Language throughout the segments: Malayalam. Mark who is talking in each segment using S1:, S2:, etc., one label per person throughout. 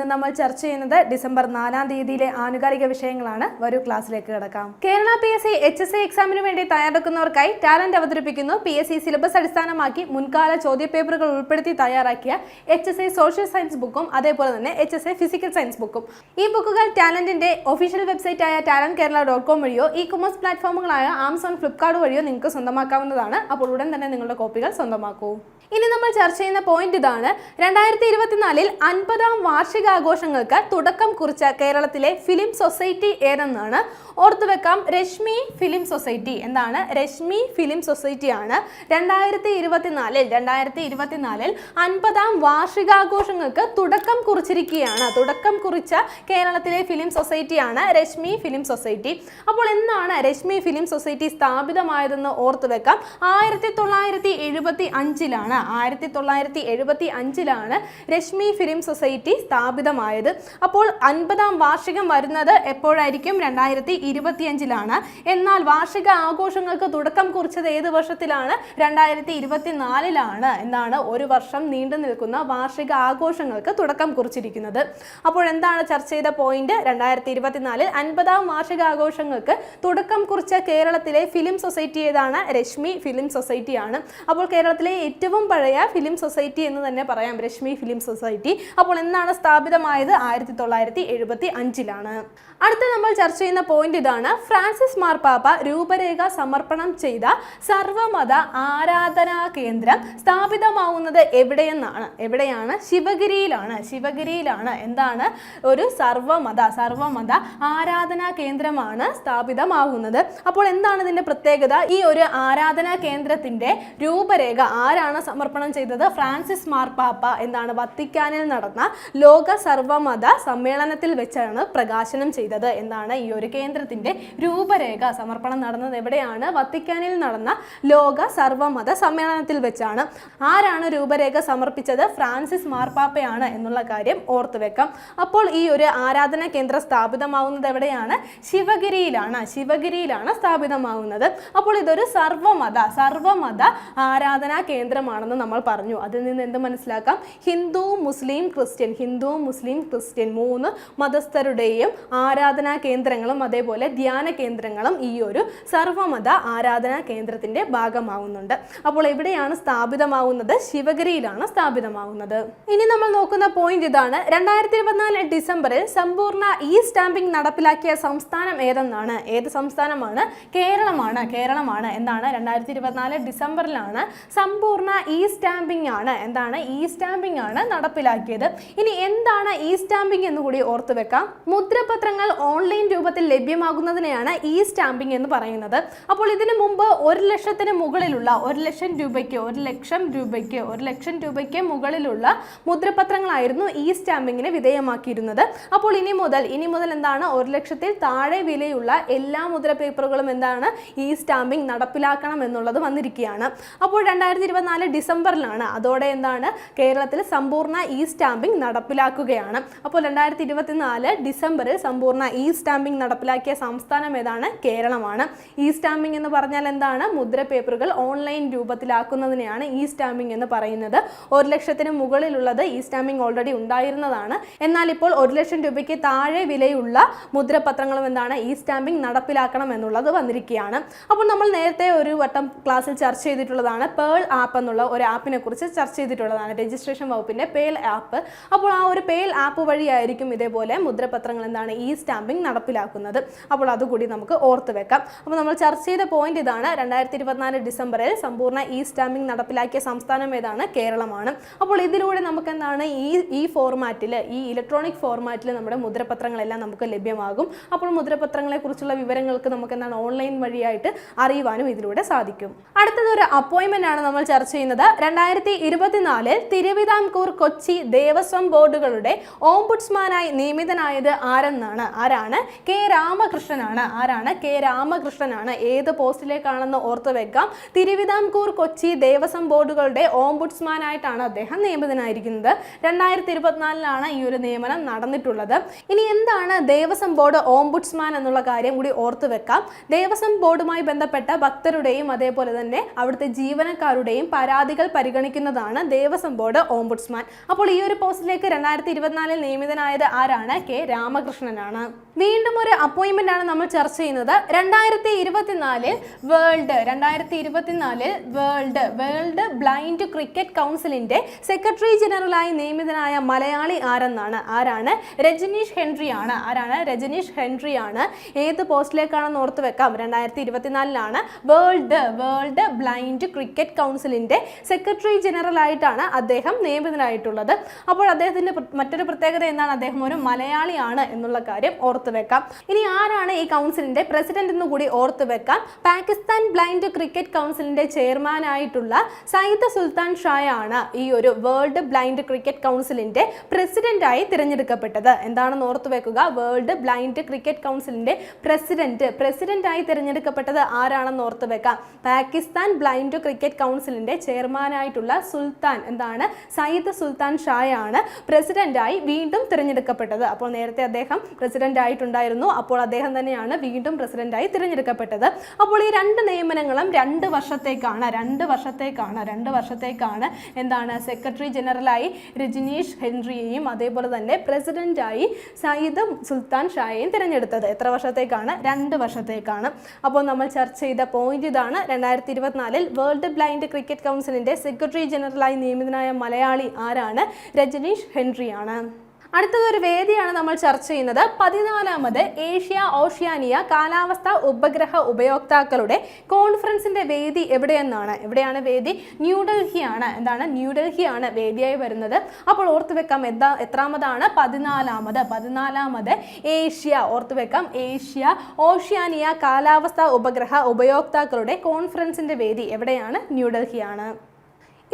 S1: ഇന്ന് നമ്മൾ ചർച്ച ചെയ്യുന്നത് ഡിസംബർ നാലാം തീയതിയിലെ ആനുകാലിക വിഷയങ്ങളാണ്. വരൂ ക്ലാസ്സിലേക്ക് കിടക്കാം. Kerala P S C H S C എക്സാമിന് വേണ്ടി തയ്യാറെടുക്കുന്നവർക്കായി ടാലന്റ് അവതരിപ്പിക്കുന്നു. പി എസ് സി സിലബസ് അടിസ്ഥാനമാക്കി മുൻകാല ചോദ്യപേപ്പറുകൾ ഉൾപ്പെടുത്തി തയ്യാറാക്കിയ H S I social science ബുക്കും അതേപോലെ തന്നെ H S I physical science ബുക്കും ഈ ബുക്കുകൾ ടാലന്റിന്റെ ഒഫീഷ്യൽ വെബ്സൈറ്റ് ആയ ടാലന്റ് കേരള ഡോട്ട് കോം വഴിയോ ഇ കൊമേഴ്സ് പ്ലാറ്റ്ഫോമുകളായ ആമസോൺ ഫ്ലിപ്കാർട്ട് വഴിയോ നിങ്ങൾക്ക് സ്വന്തമാക്കാവുന്നതാണ്. അപ്പോൾ ഉടൻ തന്നെ നിങ്ങളുടെ കോപ്പികൾ സ്വന്തമാക്കൂ. ഇനി നമ്മൾ ചർച്ച ചെയ്യുന്ന പോയിന്റ് ഇതാണ്. രണ്ടായിരത്തി ഇരുപത്തിനാലിൽ അൻപതാം വാർഷികാഘോഷങ്ങൾക്ക് തുടക്കം കുറിച്ച കേരളത്തിലെ ഫിലിം സൊസൈറ്റി ഏതെന്നാണ് ഓർത്തുവെക്കാം രശ്മി ഫിലിം സൊസൈറ്റി എന്താണ്? രശ്മി ഫിലിം സൊസൈറ്റിയാണ്. രണ്ടായിരത്തി ഇരുപത്തിനാലിൽ രണ്ടായിരത്തി ഇരുപത്തിനാലിൽ അൻപതാം വാർഷികാഘോഷങ്ങൾക്ക് തുടക്കം കുറിച്ചിരിക്കുകയാണ്. തുടക്കം കുറിച്ച കേരളത്തിലെ ഫിലിം സൊസൈറ്റിയാണ് രശ്മി ഫിലിം സൊസൈറ്റി. അപ്പോൾ എന്നാണ് രശ്മി ഫിലിം സൊസൈറ്റി സ്ഥാപിതമായതെന്ന് ഓർത്തുവെക്കാം ആയിരത്തി തൊള്ളായിരത്തി എഴുപത്തി അഞ്ചിലാണ് ആയിരത്തി തൊള്ളായിരത്തി എഴുപത്തി അഞ്ചിലാണ് രശ്മി ഫിലിം സൊസൈറ്റി സ്ഥാപിതമായത്. അപ്പോൾ അൻപതാം വാർഷികം വരുന്നത് എപ്പോഴായിരിക്കും? രണ്ടായിരത്തി ഇരുപത്തിയഞ്ചിലാണ് എന്നാൽ വാർഷിക ആഘോഷങ്ങൾക്ക് തുടക്കം കുറിച്ചത് ഏത് വർഷത്തിലാണ്? രണ്ടായിരത്തി ഇരുപത്തിനാലിലാണ് എന്നാണ് ഒരു വർഷം നീണ്ടു നിൽക്കുന്ന വാർഷിക ആഘോഷങ്ങൾക്ക് തുടക്കം കുറിച്ചിരിക്കുന്നത്. അപ്പോൾ എന്താണ് ചർച്ച ചെയ്ത പോയിന്റ്? രണ്ടായിരത്തി ഇരുപത്തിനാലിൽ അൻപതാം വാർഷികാഘോഷങ്ങൾക്ക് തുടക്കം കുറിച്ച കേരളത്തിലെ ഫിലിം സൊസൈറ്റി ഏതാണ്? രശ്മി ഫിലിം സൊസൈറ്റിയാണ് അപ്പോൾ കേരളത്തിലെ ഏറ്റവും പഴയ ഫിലിം സൊസൈറ്റി എന്ന് തന്നെ പറയാം. Rashmi film society. അപ്പോൾ എന്നാണ് സ്ഥാപിതമായത് ആയിരത്തി തൊള്ളായിരത്തി എഴുപത്തി അഞ്ചിലാണ് അടുത്ത നമ്മൾ ചർച്ച ചെയ്യുന്ന പോയിന്റ് ഇതാണ്. ഫ്രാൻസിസ് മാർപ്പാപ്പ രൂപരേഖ സമർപ്പണം ചെയ്ത സർവമത ആരാധനാ കേന്ദ്രം സ്ഥാപിതമാവുന്നത് എവിടെയെന്നാണ്? എവിടെയാണ്? ശിവഗിരിയിലാണ്. ശിവഗിരിയിലാണ്. എന്താണ്? ഒരു സർവമത സർവമത ആരാധനാ കേന്ദ്രമാണ് സ്ഥാപിതമാകുന്നത് അപ്പോൾ എന്താണ് ഇതിന്റെ പ്രത്യേകത? ഈ ഒരു ആരാധനാ കേന്ദ്രത്തിന്റെ രൂപരേഖ ആരാണ് സമർപ്പണം ചെയ്തത്? ഫ്രാൻസിസ് മാർപ്പാപ്പ എന്താണ്? വത്തിക്കാനിൽ നടന്ന ലോക സർവമത സമ്മേളനത്തിൽ വെച്ചാണ് പ്രകാശനം ചെയ്തത് എന്നാണ് ഈ ഒരു കേന്ദ്രത്തിന്റെ രൂപരേഖ. സമർപ്പണം നടന്നത് എവിടെയാണ്? വത്തിക്കാനിൽ നടന്ന ലോക സർവമത സമ്മേളനത്തിൽ വെച്ചാണ്. ആരാണ് രൂപരേഖ സമർപ്പിച്ചത്? ഫ്രാൻസിസ് മാർപ്പാപ്പയാണ് എന്നുള്ള കാര്യം ഓർത്തു വെക്കാം. അപ്പോൾ ഈ ഒരു ആരാധന കേന്ദ്രം സ്ഥാപിതമാവുന്നത് എവിടെയാണ്? ശിവഗിരിയിലാണ്. ശിവഗിരിയിലാണ് സ്ഥാപിതമാവുന്നത്. അപ്പോൾ ഇതൊരു സർവമത സർവമത ആരാധനാ കേന്ദ്രമാണെന്ന് നമ്മൾ പറഞ്ഞു. അതിൽ നിന്ന് എന്ത് മനസ്സിലാക്കാം? Hindu Muslim Christian. Hindu Muslim Christian മൂന്ന് മതസ്ഥരുടെയും ആരാധനാ കേന്ദ്രങ്ങളും അതേപോലെ ധ്യാന കേന്ദ്രങ്ങളും ഈ ഒരു സർവമത ആരാധനാ കേന്ദ്രത്തിന്റെ ഭാഗമാവുന്നുണ്ട്. അപ്പോൾ എവിടെയാണ് സ്ഥാപിതമാവുന്നത്? ശിവഗിരിയിലാണ് സ്ഥാപിതമാവുന്നത്. ഇനി നമ്മൾ നോക്കുന്ന പോയിന്റ് ഇതാണ്. രണ്ടായിരത്തി ഇരുപത്തിനാല് ഡിസംബറിൽ സമ്പൂർണ ഇ സ്റ്റാമ്പിംഗ് നടപ്പിലാക്കിയ സംസ്ഥാനം ഏതെന്നാണ്? ഏത് സംസ്ഥാനമാണ്? കേരളമാണ്. കേരളമാണ്. എന്താണ്? രണ്ടായിരത്തി ഇരുപത്തിനാല് ഡിസംബറിലാണ് സമ്പൂർണ ഇ സ്റ്റാമ്പിംഗ് ആണ്. എന്താണ്? ഇ സ്റ്റാമ്പിംഗ് ആണ് നടപ്പിലാക്കിയത്. ഇനി എന്താണ് ഇ സ്റ്റാമ്പിംഗ് എന്ന് കൂടി ഓർത്തു വെക്കാം. മുദ്രപത്രങ്ങൾ ഓൺലൈൻ രൂപത്തിൽ ലഭ്യമാകുന്നതിനെയാണ് ഇ സ്റ്റാമ്പിംഗ് എന്ന് പറയുന്നത്. അപ്പോൾ ഇതിനു മുമ്പ് ഒരു ലക്ഷത്തിന് മുകളിലുള്ള ഒരു ലക്ഷം രൂപയ്ക്ക് ഒരു ലക്ഷം രൂപയ്ക്ക് ഒരു ലക്ഷം രൂപയ്ക്ക് മുകളിലുള്ള മുദ്രപത്രങ്ങളായിരുന്നു ഇ സ്റ്റാമ്പിങ്ങിന് വിധേയമാക്കിയിരുന്നത്. അപ്പോൾ ഇനി മുതൽ ഇനി മുതൽ എന്താണ്? ഒരു ലക്ഷത്തിൽ താഴെ വിലയുള്ള എല്ലാ മുദ്ര പേപ്പറുകളും എന്താണ്? ഇ സ്റ്റാമ്പിംഗ് നടപ്പിലാക്കണം എന്നുള്ളത് വന്നിരിക്കുകയാണ്. അപ്പോൾ രണ്ടായിരത്തി ഇരുപത്തിനാല് ഡിസംബറിലാണ്. അതോടെ എന്താണ്? കേരളത്തിൽ സമ്പൂർണ ഇ സ്റ്റാമ്പിംഗ് നടപ്പിലാക്കുകയാണ് അപ്പോൾ രണ്ടായിരത്തി ഇരുപത്തിനാല് ഡിസംബറിൽ സമ്പൂർണ ഇ സ്റ്റാമ്പിംഗ് നടപ്പിലാക്കിയ സംസ്ഥാനം ഏതാണ്? കേരളമാണ്. ഇ സ്റ്റാമ്പിംഗ് എന്ന് പറഞ്ഞാൽ എന്താണ്? മുദ്ര പേപ്പറുകൾ ഓൺലൈൻ രൂപത്തിലാക്കുന്നതിനെയാണ് ഇ സ്റ്റാമ്പിംഗ് എന്ന് പറയുന്നത്. ഒരു ലക്ഷത്തിന് മുകളിലുള്ളത് ഇ സ്റ്റാമ്പിംഗ് ഓൾറെഡി ഉണ്ടായിരുന്നതാണ്. എന്നാൽ ഇപ്പോൾ ഒരു ലക്ഷം രൂപയ്ക്ക് താഴെ വിലയുള്ള മുദ്രപത്രങ്ങളും എന്താണ്? ഇ സ്റ്റാമ്പിംഗ് നടപ്പിലാക്കണം എന്നുള്ളത് വന്നിരിക്കുകയാണ്. അപ്പോൾ നമ്മൾ നേരത്തെ ഒരു വട്ടം ക്ലാസ്സിൽ ചർച്ച ചെയ്തിട്ടുള്ളതാണ് പേൾ ആപ്പ് എന്നുള്ള ഒരു ആപ്പിനെ കുറിച്ച് ചർച്ച ചെയ്തിട്ടുള്ളതാണ്. രജിസ്ട്രേഷൻ വകുപ്പിന്റെ പേൾ ആപ്പ്. അപ്പോൾ ആ ഒരു പേൾ ആപ്പ് വഴിയായിരിക്കും ഇതേപോലെ മുദ്രപത്രങ്ങൾ എന്താണ് ഈ സ്റ്റാമ്പിംഗ് നടപ്പിലാക്കുന്നത്. അപ്പോൾ അതുകൂടി നമുക്ക് ഓർത്ത് വെക്കാം. അപ്പോൾ നമ്മൾ ചർച്ച ചെയ്ത പോയിന്റ് ഇതാണ് രണ്ടായിരത്തി ഇരുപത്തിനാല് ഡിസംബറിൽ സമ്പൂർണ ഇ സ്റ്റാമ്പിംഗ് നടപ്പിലാക്കിയ സംസ്ഥാനം ഏതാണ്? കേരളമാണ്. അപ്പോൾ ഇതിലൂടെ നമുക്ക് എന്താണ് ഈ ഈ ഫോർമാറ്റിൽ ഈ ഇലക്ട്രോണിക് ഫോർമാറ്റിൽ നമ്മുടെ മുദ്രപത്രങ്ങളെല്ലാം നമുക്ക് ലഭ്യമാകും. അപ്പോൾ മുദ്രപത്രങ്ങളെക്കുറിച്ചുള്ള വിവരങ്ങൾക്ക് നമുക്ക് എന്താണ് ഓൺലൈൻ വഴിയായിട്ട് അറിയുവാനും ഇതിലൂടെ സാധിക്കും. അടുത്തത് ഒരു അപ്പോയിന്റ്മെന്റ് ആണ് നമ്മൾ ചർച്ച ചെയ്യുന്നത്. രണ്ടായിരത്തി ഇരുപത്തിനാലിൽ തിരുവിതാംകൂർ കൊച്ചി ദേവസ്വം ബോർഡുകൾ ബോർഡുകളുടെ ഓംബുഡ്സ്മാനായി നിയമിതനായത് ആരെന്നാണ്? ആരാണ്? കെ രാമകൃഷ്ണനാണ്. ആരാണ്? കെ രാമകൃഷ്ണനാണ്. ഏത് പോസ്റ്റിലേക്കാണെന്ന് ഓർത്തു വെക്കാം. തിരുവിതാംകൂർ കൊച്ചി ദേവസ്വം ബോർഡുകളുടെ ഓംബുഡ്സ്മാനായിട്ടാണ് അദ്ദേഹം നിയമിതനായിരിക്കുന്നത്. രണ്ടായിരത്തി ഇരുപത്തിനാലിലാണ് ഈ ഒരു നിയമനം നടന്നിട്ടുള്ളത്. ഇനി എന്താണ് ദേവസ്വം ബോർഡ് ഓംബുഡ്സ്മാൻ എന്നുള്ള കാര്യം കൂടി ഓർത്തു വെക്കാം. ദേവസ്വം ബോർഡുമായി ബന്ധപ്പെട്ട ഭക്തരുടെയും അതേപോലെ തന്നെ അവിടുത്തെ ജീവനക്കാരുടെയും പരാതികൾ പരിഗണിക്കുന്നതാണ് ദേവസ്വം ബോർഡ് ഓംബുഡ്സ്മാൻ. അപ്പോൾ ഈ ഒരു പോസ്റ്റിലേക്ക് രണ്ടായിരത്തി ഇരുപത്തിനാലിൽ നിയമിതനായത് ആരാണ്? കെ രാമകൃഷ്ണനാണ്. വീണ്ടും ഒരു അപ്പോയിന്റ്മെന്റ് ആണ് നമ്മൾ ചർച്ച ചെയ്യുന്നത്. രണ്ടായിരത്തി ഇരുപത്തിനാലിൽ വേൾഡ് രണ്ടായിരത്തി ഇരുപത്തിനാലിൽ വേൾഡ് വേൾഡ് ബ്ലൈൻഡ് ക്രിക്കറ്റ് കൗൺസിലിന്റെ സെക്രട്ടറി ജനറലായി നിയമിതനായ മലയാളി ആരെന്നാണ്? ആരാണ്? രജനീഷ് ഹെൻറി ആണ് ആരാണ്? രജനീഷ് ഹെൻറി ആണ് ഏത് പോസ്റ്റിലേക്കാണെന്ന് ഓർത്ത് വെക്കാം. രണ്ടായിരത്തി ഇരുപത്തിനാലിലാണ് വേൾഡ് വേൾഡ് ബ്ലൈൻഡ് ക്രിക്കറ്റ് കൗൺസിലിന്റെ സെക്രട്ടറി ജനറൽ ആയിട്ടാണ് അദ്ദേഹം നിയമിതനായിട്ടുള്ളത്. അപ്പോൾ അദ്ദേഹത്തിന്റെ മറ്റൊരു പ്രത്യേകത എന്താണ്? അദ്ദേഹം ഒരു മലയാളിയാണ് എന്നുള്ള കാര്യം ഓർത്തു വെക്കാം. ഇനി ആരാണ് ഈ കൗൺസിലിന്റെ പ്രസിഡന്റ് എന്ന് കൂടി ഓർത്തു വെക്കാം. പാകിസ്ഥാൻ ബ്ലൈൻഡ് ക്രിക്കറ്റ് കൗൺസിലിന്റെ ചെയർമാൻ ആയിട്ടുള്ള സയ്യിദ് സുൽത്താൻ ഷായ ആണ് ഈ ഒരു വേൾഡ് ബ്ലൈൻഡ് ക്രിക്കറ്റ് കൗൺസിലിന്റെ പ്രസിഡന്റായി തിരഞ്ഞെടുക്കപ്പെട്ടത്. എന്താണെന്ന് ഓർത്തു വെക്കുക? വേൾഡ് ബ്ലൈൻഡ് ക്രിക്കറ്റ് കൗൺസിലിന്റെ പ്രസിഡന്റ് പ്രസിഡന്റായി തിരഞ്ഞെടുക്കപ്പെട്ടത് ആരാണെന്ന് ഓർത്തു വെക്കാം. പാകിസ്ഥാൻ ബ്ലൈൻഡ് ക്രിക്കറ്റ് കൗൺസിലിന്റെ ചെയർമാനായിട്ടുള്ള സുൽത്താൻ എന്താണ്? സയ്യിദ് സുൽത്താൻ ഷായ ആണ് പ്രസിഡന്റായി വീണ്ടും തിരഞ്ഞെടുക്കപ്പെട്ടത്. അപ്പോൾ നേരത്തെ അദ്ദേഹം പ്രസിഡന്റ് ആയിട്ടുണ്ടായിരുന്നു അപ്പോൾ അദ്ദേഹം തന്നെയാണ് വീണ്ടും പ്രസിഡന്റായി തിരഞ്ഞെടുക്കപ്പെട്ടത്. അപ്പോൾ ഈ രണ്ട് നിയമനങ്ങളും രണ്ട് വർഷത്തേക്കാണ് രണ്ട് വർഷത്തേക്കാണ് രണ്ട് വർഷത്തേക്കാണ് എന്താണ് സെക്രട്ടറി ജനറലായി രജനീഷ് ഹെൻറിയെയും അതേപോലെ തന്നെ പ്രസിഡന്റായി സയ്യിദ് സുൽത്താൻ ഷായെയും തിരഞ്ഞെടുത്തത്. എത്ര വർഷത്തേക്കാണ്? രണ്ട് വർഷത്തേക്കാണ്. അപ്പോൾ നമ്മൾ ചർച്ച ചെയ്ത പോയിന്റ് ഇതാണ്. രണ്ടായിരത്തി ഇരുപത്തിനാലിൽ വേൾഡ് ബ്ലൈൻഡ് ക്രിക്കറ്റ് കൗൺസിലിന്റെ സെക്രട്ടറി ജനറലായി നിയമിതനായ മലയാളി ആരാണ്? രജനീഷ് ഹെൻറിയാണ് അടുത്തതൊരു വേദിയാണ് നമ്മൾ ചർച്ച ചെയ്യുന്നത് പതിനാലാമത് ഏഷ്യ ഓഷ്യാനിയ കാലാവസ്ഥ ഉപഗ്രഹ ഉപയോക്താക്കളുടെ കോൺഫറൻസിന്റെ വേദി എവിടെയെന്നാണ്. എവിടെയാണ് വേദി? ന്യൂഡൽഹിയാണ്. എന്താണ്? ന്യൂഡൽഹിയാണ് വേദിയായി വരുന്നത്. അപ്പോൾ ഓർത്തു വെക്കാം എന്താ എത്രാമതാണ്? പതിനാലാമത്. പതിനാലാമത് ഏഷ്യ ഓർത്തു വെക്കാം. ഏഷ്യ ഓഷ്യാനിയ കാലാവസ്ഥ ഉപഗ്രഹ ഉപയോക്താക്കളുടെ കോൺഫറൻസിന്റെ വേദി എവിടെയാണ്? ന്യൂഡൽഹിയാണ്.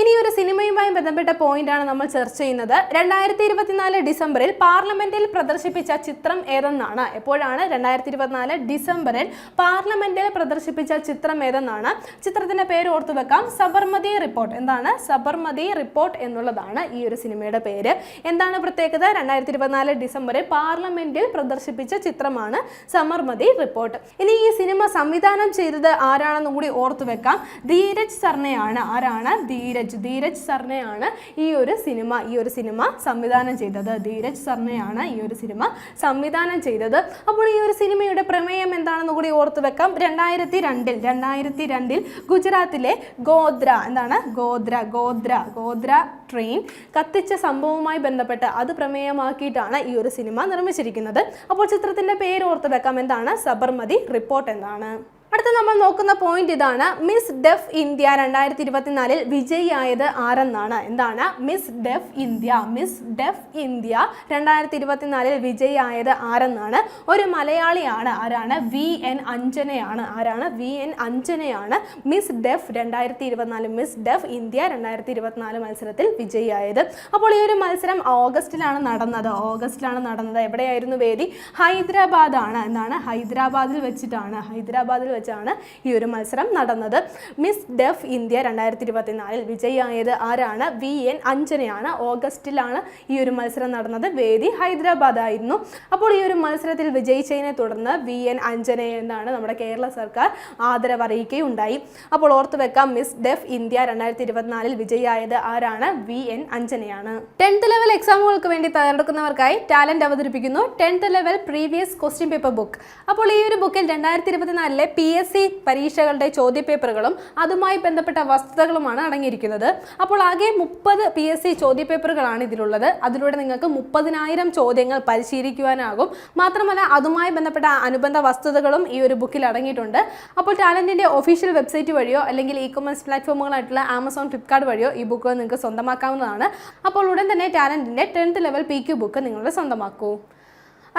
S1: ഇനി ഒരു സിനിമയുമായി ബന്ധപ്പെട്ട പോയിന്റ് ആണ് നമ്മൾ ചർച്ച ചെയ്യുന്നത്. രണ്ടായിരത്തി ഇരുപത്തിനാല് ഡിസംബറിൽ പാർലമെന്റിൽ പ്രദർശിപ്പിച്ച ചിത്രം ഏതെന്നാണ്? എപ്പോഴാണ് രണ്ടായിരത്തി ഇരുപത്തിനാല് ഡിസംബറിൽ പാർലമെന്റിൽ പ്രദർശിപ്പിച്ച ചിത്രം ഏതെന്നാണ്? ചിത്രത്തിന്റെ പേര് ഓർത്തു വെക്കാം. സബർമതി റിപ്പോർട്ട്. എന്താണ്? സബർമതി റിപ്പോർട്ട് എന്നുള്ളതാണ് ഈ ഒരു സിനിമയുടെ പേര്. എന്താണ് പ്രത്യേകത? രണ്ടായിരത്തി ഇരുപത്തിനാല് ഡിസംബറിൽ പാർലമെന്റിൽ പ്രദർശിപ്പിച്ച ചിത്രമാണ് സബർമതി റിപ്പോർട്ട്. ഇനി ഈ സിനിമ സംവിധാനം ചെയ്തത് ആരാണെന്നും കൂടി ഓർത്തു വെക്കാം. ധീരജ് സർണയാണ് ആരാണ്? ധീരജ്. ധീരജ് ധീരജ് സർനെയാണ് ഈ ഒരു സിനിമ ഈ ഒരു സിനിമ സംവിധാനം ചെയ്തത്. ധീരജ് സർനെയാണ് ഈ ഒരു സിനിമ സംവിധാനം ചെയ്തത്. അപ്പോൾ ഈ ഒരു സിനിമയുടെ പ്രമേയം എന്താണെന്ന് കൂടി ഓർത്തു വെക്കാം. രണ്ടായിരത്തി രണ്ടിൽ രണ്ടായിരത്തി രണ്ടിൽ ഗുജറാത്തിലെ ഗോദ്ര എന്താണ്? ഗോദ്ര ഗോദ്ര ഗോദ്ര ട്രെയിൻ കത്തിച്ച സംഭവവുമായി ബന്ധപ്പെട്ട് അത് പ്രമേയമാക്കിയിട്ടാണ് ഈ ഒരു സിനിമ നിർമ്മിച്ചിരിക്കുന്നത്. അപ്പോൾ ചിത്രത്തിന്റെ പേര് ഓർത്ത് വെക്കാം. എന്താണ്? സബർമതി റിപ്പോർട്ട് എന്നാണ്. അടുത്ത നമ്മൾ നോക്കുന്ന പോയിന്റ് ഇതാണ് മിസ് ഡെഫ് ഇന്ത്യ രണ്ടായിരത്തി ഇരുപത്തിനാലിൽ വിജയിയായത് ആരെന്നാണ്? എന്താണ്? Miss Deaf India Miss Deaf India രണ്ടായിരത്തി ഇരുപത്തിനാലിൽ വിജയിയായത് ആരെന്നാണ്? ഒരു മലയാളിയാണ് ആരാണ്? വി എൻ അഞ്ജനയാണ്. ആരാണ്? വി എൻ അഞ്ജനയാണ് മിസ് ഡെഫ് രണ്ടായിരത്തി ഇരുപത്തിനാല് മിസ് ഡെഫ് ഇന്ത്യ രണ്ടായിരത്തി ഇരുപത്തിനാല് മത്സരത്തിൽ വിജയിയായത്. അപ്പോൾ ഈ ഒരു മത്സരം ഓഗസ്റ്റിലാണ് നടന്നത്. ഓഗസ്റ്റിലാണ് നടന്നത്. എവിടെയായിരുന്നു വേദി? ഹൈദരാബാദ് ആണ്. എന്താണ്? ഹൈദരാബാദിൽ വെച്ചിട്ടാണ്. ഹൈദരാബാദിൽ വെച്ചാണ് ഈ ഒരു മത്സരം നടന്നത്. മിസ് ഡെഫ് ഇന്ത്യ രണ്ടായിരത്തി ഇരുപത്തിനാലിൽ വിജയിയായത് ആരാണ്? വി എൻ അഞ്ജനയാണ്. ഓഗസ്റ്റിലാണ് ഈ ഒരു മത്സരം നടന്നത്. വേദി ഹൈദരാബാദ് ആയിരുന്നു അപ്പോൾ ഈ ഒരു മത്സരത്തിൽ വിജയിച്ചതിനെ തുടർന്ന് വി എൻ അഞ്ജന എന്നാണ് നമ്മുടെ കേരള സർക്കാർ ആദരവ് അറിയിക്കുകയുണ്ടായി അപ്പോൾ ഓർത്തു വെക്കാം മിസ് ഡെഫ് ഇന്ത്യ രണ്ടായിരത്തി ഇരുപത്തിനാലിൽ വിജയിയായത് ആരാണ്? വി എൻ അഞ്ജനയാണ്. ടെൻത്ത് ലെവൽ എക്സാമുകൾക്ക് വേണ്ടി തയ്യാറെടുക്കുന്നവർക്കായി ടാലന്റ് അവതരിപ്പിക്കുന്നു tenth level previous question paper book. അപ്പോൾ ഈ ഒരു ബുക്കിൽ രണ്ടായിരത്തി ഇരുപത്തിനാലിലെ പി എസ് സി പരീക്ഷകളുടെ ചോദ്യപേപ്പറുകളും അതുമായി ബന്ധപ്പെട്ട വസ്തുതകളുമാണ് അടങ്ങിയിരിക്കുന്നത്. അപ്പോൾ ആകെ മുപ്പത് പി എസ് സി ചോദ്യപേപ്പറുകളാണ് ഇതിലുള്ളത്. അതിലൂടെ നിങ്ങൾക്ക് മുപ്പതിനായിരം ചോദ്യങ്ങൾ പരിശീലിക്കുവാനാകും. മാത്രമല്ല അതുമായി ബന്ധപ്പെട്ട അനുബന്ധ വസ്തുതകളും ഈ ഒരു ബുക്കിൽ അടങ്ങിയിട്ടുണ്ട്. അപ്പോൾ ടാലന്റിന്റെ ഒഫീഷ്യൽ വെബ്സൈറ്റ് വഴിയോ അല്ലെങ്കിൽ ഇ കൊമേഴ്സ് പ്ലാറ്റ്ഫോമുകളായിട്ടുള്ള ആമസോൺ ഫ്ലിപ്കാർട്ട് വഴിയോ ഈ ബുക്ക് നിങ്ങൾക്ക് സ്വന്തമാക്കാവുന്നതാണ്. അപ്പോൾ ഉടൻ തന്നെ ടാലന്റിന്റെ tenth level P Q book നിങ്ങളുടെ സ്വന്തമാക്കൂ.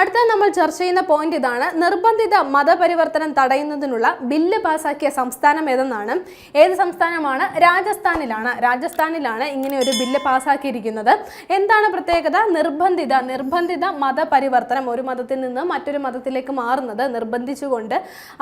S1: അടുത്ത നമ്മൾ ചർച്ച ചെയ്യുന്ന പോയിന്റ് ഇതാണ്. നിർബന്ധിത മതപരിവർത്തനം തടയുന്നതിനുള്ള ബില്ല് പാസാക്കിയ സംസ്ഥാനം ഏതെന്നാണ്? ഏത് സംസ്ഥാനമാണ്? രാജസ്ഥാനിലാണ്. രാജസ്ഥാനിലാണ് ഇങ്ങനെ ഒരു ബില്ല് പാസാക്കിയിരിക്കുന്നത്. എന്താണ് പ്രത്യേകത? നിർബന്ധിത നിർബന്ധിത മതപരിവർത്തനം ഒരു മതത്തിൽ നിന്ന് മറ്റൊരു മതത്തിലേക്ക് മാറുന്നത് നിർബന്ധിച്ചുകൊണ്ട്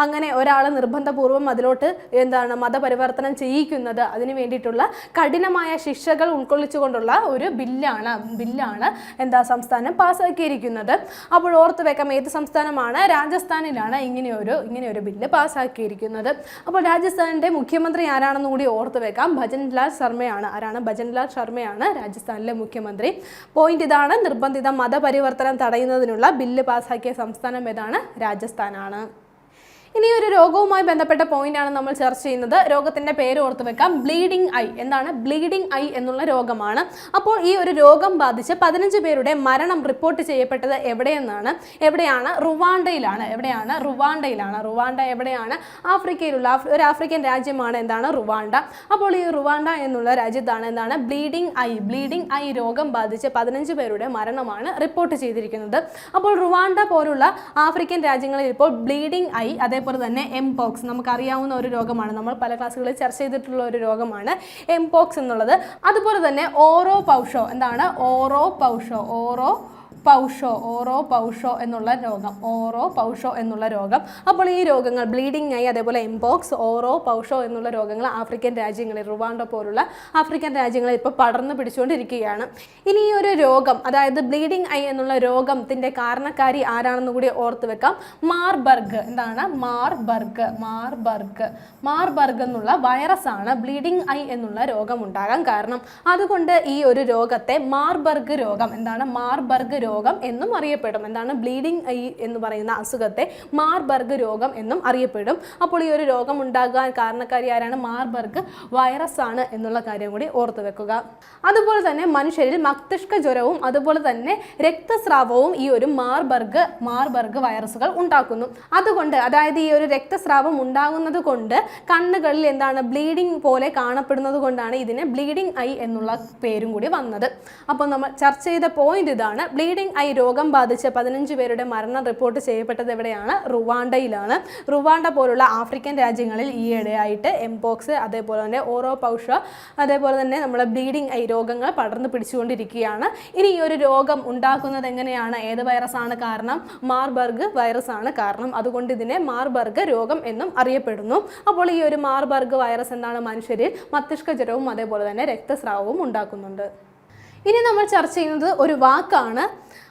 S1: അങ്ങനെ ഒരാൾ നിർബന്ധപൂർവം അതിലോട്ട് എന്താണ് മതപരിവർത്തനം ചെയ്യിക്കുന്നത്? അതിന് വേണ്ടിയിട്ടുള്ള കഠിനമായ ശിക്ഷകൾ ഉൾക്കൊള്ളിച്ചുകൊണ്ടുള്ള ഒരു ബില്ലാണ് ബില്ലാണ് എന്താ സംസ്ഥാനം പാസാക്കിയിരിക്കുന്നത്. അപ്പോൾ ഓർത്ത് വെക്കാം. ഏത് സംസ്ഥാനമാണ്? രാജസ്ഥാനിലാണ് ഇങ്ങനെയൊരു ഇങ്ങനെയൊരു ബില്ല് പാസ്സാക്കിയിരിക്കുന്നത് അപ്പോൾ രാജസ്ഥാനിന്റെ മുഖ്യമന്ത്രി ആരാണെന്ന് കൂടി ഓർത്ത് വെക്കാം. ഭജൻലാൽ ശർമ്മയാണ്. ആരാണ്? ഭജൻലാൽ ശർമ്മയാണ് രാജസ്ഥാനിലെ മുഖ്യമന്ത്രി. പോയിന്റ് ഇതാണ്. നിർബന്ധിത മതപരിവർത്തനം തടയുന്നതിനുള്ള ബില്ല് പാസ്സാക്കിയ സംസ്ഥാനം ഏതാണ്? രാജസ്ഥാനാണ്. ഇനി ഒരു രോഗവുമായി ബന്ധപ്പെട്ട പോയിന്റ് ആണ് നമ്മൾ ചർച്ച ചെയ്യുന്നത്. രോഗത്തിന്റെ പേര് ഓർത്ത് വെക്കാം. ബ്ലീഡിംഗ് ഐ എന്താണ്? ബ്ലീഡിംഗ് ഐ എന്നുള്ള രോഗമാണ്. അപ്പോൾ ഈ ഒരു രോഗം ബാധിച്ച് പതിനഞ്ച് പേരുടെ മരണം റിപ്പോർട്ട് ചെയ്യപ്പെട്ടത് എവിടെയെന്നാണ്? എവിടെയാണ്? റുവാണ്ടയിലാണ്. എവിടെയാണ്? റുവാണ്ടയിലാണ്. റുവാണ്ട എവിടെയാണ്? ആഫ്രിക്കയിലുള്ള ഒരു ആഫ്രിക്കൻ രാജ്യമാണ്. എന്താണ്? റുവാണ്ട. അപ്പോൾ ഈ റുവാണ്ട എന്നുള്ള രാജ്യത്താണ് എന്താണ്? ബ്ലീഡിംഗ് ഐ ബ്ലീഡിംഗ് ഐ രോഗം ബാധിച്ച് പതിനഞ്ച് പേരുടെ മരണമാണ് റിപ്പോർട്ട് ചെയ്തിരിക്കുന്നത്. അപ്പോൾ റുവാണ്ട പോലുള്ള ആഫ്രിക്കൻ രാജ്യങ്ങളിൽ ഇപ്പോൾ ബ്ലീഡിംഗ് ഐ അതേപോലെ തന്നെ എം പോക്സ് നമുക്കറിയാവുന്ന ഒരു രോഗമാണ്. നമ്മൾ പല ക്ലാസ്സുകളിൽ ചർച്ച ചെയ്തിട്ടുള്ള ഒരു രോഗമാണ് എം പോക്സ് എന്നുള്ളത്. അതുപോലെ തന്നെ ഓറോ പൗഷോ. എന്താണ്? Oropouche. Oropouche Oropouche എന്നുള്ള രോഗം ഓറോ പൗഷോ എന്നുള്ള രോഗം. അപ്പോൾ ഈ രോഗങ്ങൾ ബ്ലീഡിംഗ് ആയി അതേപോലെ എംബോക്സ് ഓറോ പൗഷോ എന്നുള്ള രോഗങ്ങൾ ആഫ്രിക്കൻ രാജ്യങ്ങളിൽ റുവാണ്ട പോലുള്ള ആഫ്രിക്കൻ രാജ്യങ്ങളിൽ ഇപ്പോൾ പടർന്നു പിടിച്ചുകൊണ്ടിരിക്കുകയാണ്. ഇനി ഈ ഒരു രോഗം അതായത് ബ്ലീഡിംഗ് ഐ എന്നുള്ള രോഗത്തിന്റെ കാരണക്കാരി ആരാണെന്ന് കൂടി ഓർത്ത് വെക്കാം. മാർബർഗ് എന്താണ്? മാർബർഗ് മാർബർഗ് മാർബർഗ് എന്നുള്ള വൈറസ് ആണ് ബ്ലീഡിംഗ് ഐ എന്നുള്ള രോഗം ഉണ്ടാകാൻ കാരണം. അതുകൊണ്ട് ഈ ഒരു രോഗത്തെ മാർബർഗ് രോഗം എന്താണ്? മാർബർഗ് രോഗം എന്നും അറിയപ്പെടും. എന്താണ്? ബ്ലീഡിംഗ് ഐ എന്ന് പറയുന്ന അസുഖത്തെ മാർബർഗ് രോഗം എന്നും അറിയപ്പെടും. അപ്പോൾ ഈ ഒരു രോഗം ഉണ്ടാകാൻ കാരണക്കാരി ആരാണ്? മാർബർഗ് വൈറസ് ആണ് എന്നുള്ള കാര്യം കൂടി ഓർത്തു വെക്കുക. അതുപോലെ തന്നെ മനുഷ്യരിൽ മസ്തിഷ്ക ജ്വരവും അതുപോലെ തന്നെ രക്തസ്രാവവും ഈ ഒരു മാർബർഗ് മാർബർഗ് വൈറസുകൾ ഉണ്ടാക്കുന്നു. അതുകൊണ്ട് അതായത് ഈ ഒരു രക്തസ്രാവം ഉണ്ടാകുന്നത് കൊണ്ട് കണ്ണുകളിൽ എന്താണ്? ബ്ലീഡിംഗ് പോലെ കാണപ്പെടുന്നത് കൊണ്ടാണ് ഇതിന് ബ്ലീഡിംഗ് ഐ എന്നുള്ള പേരും കൂടി വന്നത്. അപ്പോൾ നമ്മൾ ചർച്ച ചെയ്ത പോയിന്റ് ഇതാണ്. ബ്ലീഡിംഗ് ഐ രോഗം ബാധിച്ച് പതിനഞ്ച് പേരുടെ മരണം റിപ്പോർട്ട് ചെയ്യപ്പെട്ടത് എവിടെയാണ്? റുവാണ്ടയിലാണ്. റുവാണ്ട പോലുള്ള ആഫ്രിക്കൻ രാജ്യങ്ങളിൽ ഈയിടെയായിട്ട് എംപോക്സ് അതേപോലെ തന്നെ ഓറോ പൗഷ അതേപോലെ തന്നെ നമ്മുടെ ബ്ലീഡിംഗ് ഐ രോഗങ്ങൾ പടർന്നു പിടിച്ചുകൊണ്ടിരിക്കുകയാണ്. ഇനി ഈ ഒരു രോഗം ഉണ്ടാക്കുന്നത് എങ്ങനെയാണ്? ഏത് വൈറസാണ് കാരണം? മാർബർഗ് വൈറസ് ആണ് കാരണം. അതുകൊണ്ട് ഇതിനെ മാർബർഗ് രോഗം എന്നും അറിയപ്പെടുന്നു. അപ്പോൾ ഈ ഒരു മാർബർഗ് വൈറസ് എന്താണ് മനുഷ്യരിൽ? മസ്തിഷ്ക ജ്വരവും അതേപോലെ തന്നെ രക്തസ്രാവവും ഉണ്ടാക്കുന്നുണ്ട്. ഇനി നമ്മൾ ചർച്ച ചെയ്യുന്നത് ഒരു വാക്കാണ്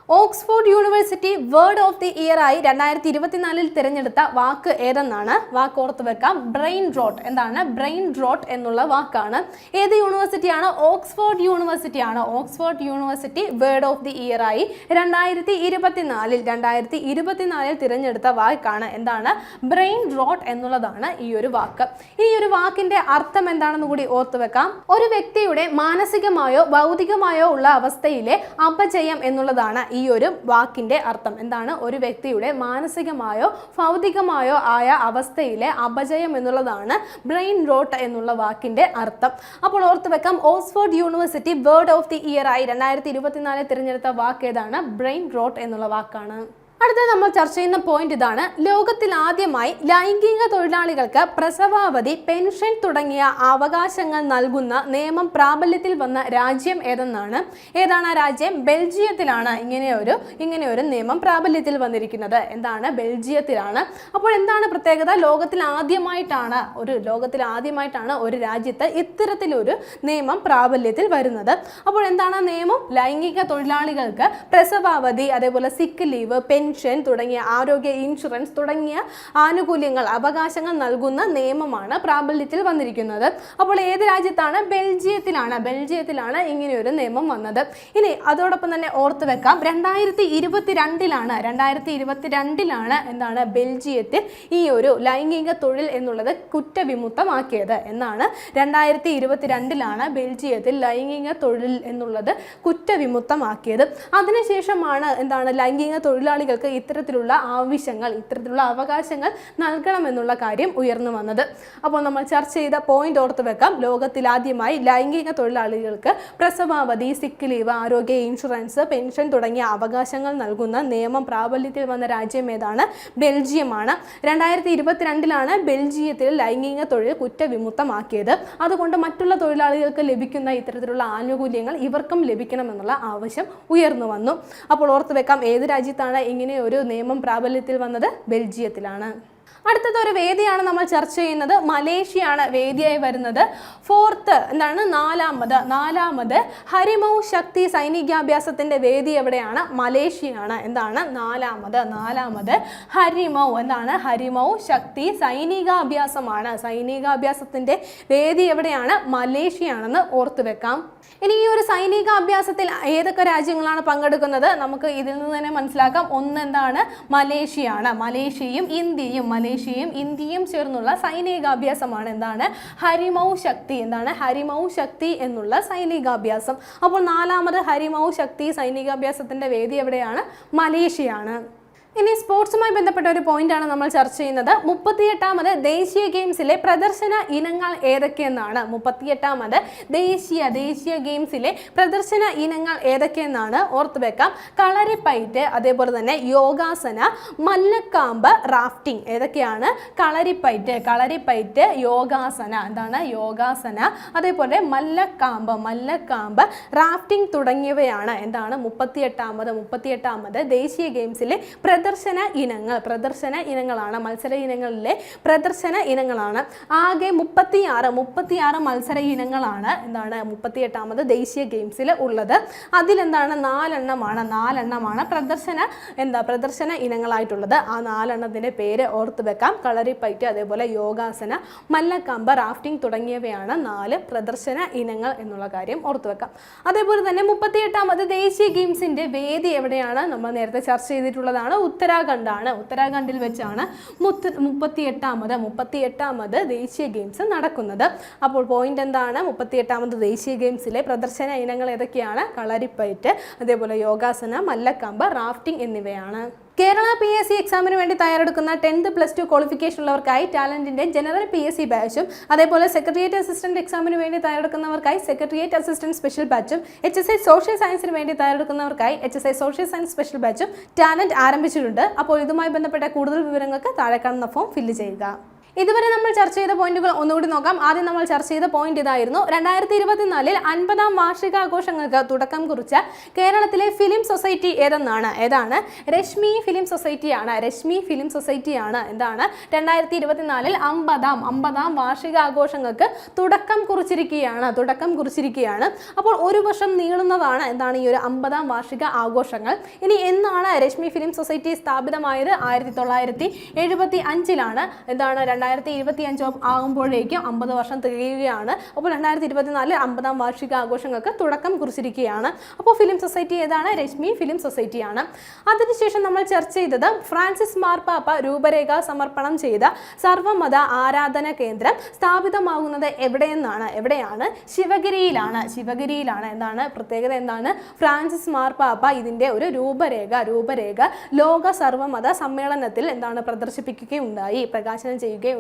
S1: Oxford University word of the year ആയി രണ്ടായിരത്തി ഇരുപത്തിനാലിൽ തിരഞ്ഞെടുത്ത വാക്ക് ഏതെന്നാണ്? വാക്ക് ഓർത്ത് വെക്കാം. ബ്രെയിൻ ഡ്രോട്ട് എന്താണ്? ബ്രെയിൻ ഡ്രോട്ട് എന്നുള്ള വാക്കാണ്. ഏത് യൂണിവേഴ്സിറ്റിയാണ് Oxford യൂണിവേഴ്സിറ്റിയാണ് Oxford university word of the year ആയി രണ്ടായിരത്തി ഇരുപത്തിനാലിൽ രണ്ടായിരത്തി ഇരുപത്തിനാലിൽ തിരഞ്ഞെടുത്ത വാക്കാണ്. എന്താണ്? ബ്രെയിൻ ഡ്രോട്ട് എന്നുള്ളതാണ് ഈ ഒരു വാക്ക്. ഈ ഒരു വാക്കിന്റെ അർത്ഥം എന്താണെന്ന് കൂടി ഓർത്ത് വെക്കാം. ഒരു വ്യക്തിയുടെ മാനസികമായോ ഭൗതികമായോ ഉള്ള അവസ്ഥയിലെ അപജയം എന്നുള്ളതാണ് ഈ ഒരു വാക്കിന്റെ അർത്ഥം. എന്താണ്? ഒരു വ്യക്തിയുടെ മാനസികമായോ ഭൗതികമായോ ആയ അവസ്ഥയിലെ അപജയം എന്നുള്ളതാണ് ബ്രെയിൻ റോട്ട് എന്നുള്ള വാക്കിന്റെ അർത്ഥം. അപ്പോൾ ഓർത്ത് വെക്കാം Oxford university word of the year ആയി രണ്ടായിരത്തി ഇരുപത്തിനാലിൽ തിരഞ്ഞെടുത്ത വാക്ക് ഏതാണ്? ബ്രെയിൻ റോട്ട് എന്നുള്ള വാക്കാണ്. അടുത്ത നമ്മൾ ചർച്ച ചെയ്യുന്ന പോയിന്റ് ഇതാണ്. ലോകത്തിൽ ആദ്യമായി ലൈംഗിക തൊഴിലാളികൾക്ക് പ്രസവാവധി പെൻഷൻ തുടങ്ങിയ അവകാശങ്ങൾ നൽകുന്ന നിയമം പ്രാബല്യത്തിൽ വന്ന രാജ്യം ഏതെന്നാണ്? ഏതാണ് ആ രാജ്യം? ബെൽജിയത്തിലാണ് ഇങ്ങനെയൊരു ഇങ്ങനെയൊരു നിയമം പ്രാബല്യത്തിൽ വന്നിരിക്കുന്നത്. എന്താണ്? ബെൽജിയത്തിലാണ്. അപ്പോൾ എന്താണ് പ്രത്യേകത? ലോകത്തിൽ ആദ്യമായിട്ടാണ് ഒരു ലോകത്തിൽ ആദ്യമായിട്ടാണ് ഒരു രാജ്യത്ത് ഇത്തരത്തിലൊരു നിയമം പ്രാബല്യത്തിൽ വരുന്നത്. അപ്പോൾ എന്താണ് നിയമം? ലൈംഗിക തൊഴിലാളികൾക്ക് പ്രസവാവധി അതേപോലെ സിക്ക് ലീവ് പെൻഷൻ തുടങ്ങിയ ആരോഗ്യ ഇൻഷുറൻസ് തുടങ്ങിയ ആനുകൂല്യങ്ങൾ അവകാശങ്ങൾ നൽകുന്ന നിയമമാണ് പ്രാബല്യത്തിൽ വന്നിരിക്കുന്നത്. അപ്പോൾ ഏത് രാജ്യത്താണ്? ബെൽജിയത്തിലാണ്. ബെൽജിയത്തിലാണ് ഇങ്ങനെയൊരു നിയമം വന്നത്. ഇനി അതോടൊപ്പം തന്നെ ഓർത്തു വെക്കാം രണ്ടായിരത്തി ഇരുപത്തിരണ്ടിലാണ് രണ്ടായിരത്തി ഇരുപത്തിരണ്ടിലാണ് എന്താണ് ബെൽജിയത്തിൽ ഈ ഒരു ലൈംഗിക തൊഴിൽ എന്നുള്ളത് കുറ്റവിമുക്തമാക്കിയത് എന്നാണ് രണ്ടായിരത്തി ഇരുപത്തിരണ്ടിലാണ് ബെൽജിയത്തിൽ ലൈംഗിക തൊഴിൽ എന്നുള്ളത് കുറ്റവിമുക്തമാക്കിയത്. അതിനുശേഷമാണ് എന്താണ് ലൈംഗിക തൊഴിലാളികൾക്ക് തൊഴിലാളികൾക്ക് ഇത്തരത്തിലുള്ള ആവശ്യങ്ങൾ ഇത്തരത്തിലുള്ള അവകാശങ്ങൾ നൽകണമെന്നുള്ള കാര്യം ഉയർന്നു വന്നത്. അപ്പോൾ നമ്മൾ ചർച്ച ചെയ്ത പോയിന്റ് ഓർത്ത് വെക്കാം. ലോകത്തിലാദ്യമായി ലൈംഗിക തൊഴിലാളികൾക്ക് പ്രസവാവധി സിക്ക് ലീവ് ആരോഗ്യ ഇൻഷുറൻസ് പെൻഷൻ തുടങ്ങിയ അവകാശങ്ങൾ നൽകുന്ന നിയമം പ്രാബല്യത്തിൽ വന്ന രാജ്യം ഏതാണ്? ബെൽജിയമാണ്. രണ്ടായിരത്തി ഇരുപത്തിരണ്ടിലാണ് ബെൽജിയത്തിൽ ലൈംഗിക തൊഴിൽ കുറ്റവിമുക്തമാക്കിയത്. അതുകൊണ്ട് മറ്റുള്ള തൊഴിലാളികൾക്ക് ലഭിക്കുന്ന ഇത്തരത്തിലുള്ള ആനുകൂല്യങ്ങൾ ഇവർക്കും ലഭിക്കണമെന്നുള്ള ആവശ്യം ഉയർന്നു വന്നു. അപ്പോൾ ഓർത്ത് വെക്കാം ഏത് രാജ്യത്താണ് ഇങ്ങനെ ഒരു നിയമം പ്രാബല്യത്തിൽ വന്നത് ബെൽജിയത്തിലാണ്. അടുത്തത് ഒരു വേദിയാണ് നമ്മൾ ചർച്ച ചെയ്യുന്നത്. മലേഷ്യയാണ് വേദിയായി വരുന്നത്. ഫോർത്ത് എന്താണ്? നാലാമത്. നാലാമത് ഹരിമൗ ശക്തി സൈനികാഭ്യാസത്തിന്റെ വേദി എവിടെയാണ്? മലേഷ്യയാണ്. എന്താണ്? നാലാമത്. നാലാമത് ഹരിമൗ എന്താണ്? ഹരിമൗ ശക്തി സൈനികാഭ്യാസമാണ്. സൈനികാഭ്യാസത്തിന്റെ വേദി എവിടെയാണ്? മലേഷ്യയാണെന്ന് ഓർത്തു വെക്കാം. ഇനി ഈ ഒരു സൈനികാഭ്യാസത്തിൽ ഏതൊക്കെ രാജ്യങ്ങളാണ് പങ്കെടുക്കുന്നത്? നമുക്ക് ഇതിൽ നിന്ന് തന്നെ മനസ്സിലാക്കാം. ഒന്ന് എന്താണ്? മലേഷ്യയാണ്. മലേഷ്യയും ഇന്ത്യയും. മലേഷ്യയും ഇന്ത്യയും ചേർന്നുള്ള സൈനികാഭ്യാസമാണ് എന്താണ്? ഹരിമൗ ശക്തി. എന്താണ്? ഹരിമൗ ശക്തി എന്നുള്ള സൈനികാഭ്യാസം. അപ്പോൾ നാലാമത് ഹരിമൗ ശക്തി സൈനികാഭ്യാസത്തിന്റെ വേദി എവിടെയാണ്? മലേഷ്യയാണ്. ഇനി സ്പോർട്സുമായി ബന്ധപ്പെട്ട ഒരു പോയിന്റാണ് നമ്മൾ ചർച്ച ചെയ്യുന്നത്. മുപ്പത്തിയെട്ടാമത് ദേശീയ ഗെയിംസിലെ പ്രദർശന ഇനങ്ങൾ ഏതൊക്കെയെന്നാണ്? മുപ്പത്തിയെട്ടാമത് ദേശീയ ദേശീയ ഗെയിംസിലെ പ്രദർശന ഇനങ്ങൾ ഏതൊക്കെയെന്നാണ് ഓർത്ത് വെക്കാം. കളരിപ്പയറ്റ് അതേപോലെ തന്നെ യോഗാസന മല്ലക്കാമ്പ് റാഫ്റ്റിംഗ് ഏതൊക്കെയാണ്? കളരിപ്പയറ്റ് കളരിപ്പയറ്റ് യോഗാസന എന്താണ്? യോഗാസന അതേപോലെ മല്ലക്കാമ്പ് മല്ലക്കാമ്പ് റാഫ്റ്റിംഗ് തുടങ്ങിയവയാണ്. എന്താണ്? മുപ്പത്തിയെട്ടാമത് മുപ്പത്തിയെട്ടാമത് ദേശീയ ഗെയിംസിലെ പ്രദർശന ഇനങ്ങൾ പ്രദർശന ഇനങ്ങളാണ് മത്സര ഇനങ്ങളിലെ പ്രദർശന ഇനങ്ങളാണ്. ആകെ മുപ്പത്തിയാറ് മുപ്പത്തിയാറ് മത്സര ഇനങ്ങളാണ് എന്താണ് മുപ്പത്തിയെട്ടാമത് ദേശീയ ഗെയിംസിൽ ഉള്ളത്. അതിലെന്താണ് നാലെണ്ണമാണ് നാലെണ്ണമാണ് പ്രദർശന എന്താ പ്രദർശന ഇനങ്ങളായിട്ടുള്ളത്. ആ നാലെണ്ണത്തിന്റെ പേര് ഓർത്ത് വെക്കാം. കളരിപ്പയറ്റ് അതേപോലെ യോഗാസന മല്ലക്കമ്പ് റാഫ്റ്റിംഗ് തുടങ്ങിയവയാണ് നാല് പ്രദർശന ഇനങ്ങൾ എന്നുള്ള കാര്യം ഓർത്ത് വെക്കാം. അതേപോലെ തന്നെ മുപ്പത്തിയെട്ടാമത് ദേശീയ ഗെയിംസിന്റെ വേദി എവിടെയാണ്? നമ്മൾ നേരത്തെ ചർച്ച ചെയ്തിട്ടുള്ളതാണ്. ഉത്തരാഖണ്ഡാണ്. ഉത്തരാഖണ്ഡിൽ വെച്ചാണ് മുത്ത് മുപ്പത്തിയെട്ടാമത് മുപ്പത്തിയെട്ടാമത് ദേശീയ ഗെയിംസ് നടക്കുന്നത്. അപ്പോൾ പോയിന്റ് എന്താണ്? മുപ്പത്തിയെട്ടാമത് ദേശീയ ഗെയിംസിലെ പ്രദർശന ഇനങ്ങൾ ഏതൊക്കെയാണ്? കളരിപ്പയറ്റ് അതേപോലെ യോഗാസന മല്ലക്കമ്പ് റാഫ്റ്റിംഗ് എന്നിവയാണ്. കേരള പി എസ് സി എക്സാമിന് വേണ്ടി തയ്യാറെടുക്കുന്ന ടെൻത്ത് പ്ലസ് ടു ക്വാളിഫിക്കേഷൻ ഉള്ളവർക്കായി ടാലന്റിന്റെ ജനറൽ പി എസ് സി ബാച്ചും അതേപോലെ സെക്രട്ടേറിയറ്റ് അസിസ്റ്റന്റ് എക്സാമിന് വേണ്ടി തയ്യാറെടുക്കുന്നവർക്കായി സെക്രട്ടേറിയറ്റ് അസിസ്റ്റന്റ് സ്പെഷ്യൽ ബാച്ചും എച്ച് എസ് ഐ സോഷ്യൽ സയൻസിന് വേണ്ടി തയ്യാറെടുക്കുന്നവർക്കായി H S I social science special ബാച്ചും talent ആരംഭിച്ചിട്ടുണ്ട്. അപ്പോൾ ഇതുമായി ബന്ധപ്പെട്ട കൂടുതൽ വിവരങ്ങൾക്ക് താഴെ കാണുന്ന ഫോം ഫില്ല് ചെയ്യുക. ഇതുവരെ നമ്മൾ ചർച്ച ചെയ്ത പോയിന്റുകൾ ഒന്നുകൂടി നോക്കാം. ആദ്യം നമ്മൾ ചർച്ച ചെയ്ത പോയിന്റ് ഇതായിരുന്നു. രണ്ടായിരത്തി ഇരുപത്തിനാലിൽ അൻപതാം വാർഷികാഘോഷങ്ങൾക്ക് തുടക്കം കുറിച്ച കേരളത്തിലെ ഫിലിം സൊസൈറ്റി ഏതെന്നാണ്? ഏതാണ്? രശ്മി ഫിലിം സൊസൈറ്റിയാണ്. രശ്മി ഫിലിം സൊസൈറ്റിയാണ്. എന്താണ്? രണ്ടായിരത്തി ഇരുപത്തിനാലിൽ അമ്പതാം അമ്പതാം വാർഷികാഘോഷങ്ങൾക്ക് തുടക്കം കുറിച്ചിരിക്കുകയാണ്. തുടക്കം കുറിച്ചിരിക്കുകയാണ്. അപ്പോൾ ഒരു വർഷം നീളുന്നതാണ് എന്താണ് ഈ ഒരു അമ്പതാം വാർഷിക ആഘോഷങ്ങൾ. ഇനി എന്നാണ് രശ്മി ഫിലിം സൊസൈറ്റി സ്ഥാപിതമായത്? ആയിരത്തി തൊള്ളായിരത്തി എഴുപത്തി അഞ്ചിലാണ് എന്താണ് രണ്ടായിരത്തി ഇരുപത്തി അഞ്ചോ ആകുമ്പോഴേക്കും അമ്പത് വർഷം തികയുകയാണ്. അപ്പോൾ രണ്ടായിരത്തി ഇരുപത്തിനാലിൽ അമ്പതാം വാർഷിക ആഘോഷങ്ങൾക്ക് തുടക്കം കുറിച്ചിരിക്കുകയാണ്. അപ്പോൾ ഫിലിം സൊസൈറ്റി ഏതാണ്? രശ്മി ഫിലിം സൊസൈറ്റിയാണ്. അതിനുശേഷം നമ്മൾ ചർച്ച ചെയ്തത് ഫ്രാൻസിസ് മാർപ്പാപ്പ രൂപരേഖ സമർപ്പണം ചെയ്ത സർവമത ആരാധന കേന്ദ്രം സ്ഥാപിതമാകുന്നത് എവിടെയെന്നാണ്? എവിടെയാണ്? ശിവഗിരിയിലാണ്. ശിവഗിരിയിലാണ്. എന്താണ്? പ്രത്യേകത എന്താണ്? ഫ്രാൻസിസ് മാർപ്പാപ്പ ഇതിന്റെ ഒരു രൂപരേഖ രൂപരേഖ ലോക സർവമത സമ്മേളനത്തിൽ എന്താണ് പ്രദർശിപ്പിക്കുകയുണ്ടായി പ്രകാശനം ചെയ്യുകയുണ്ടായി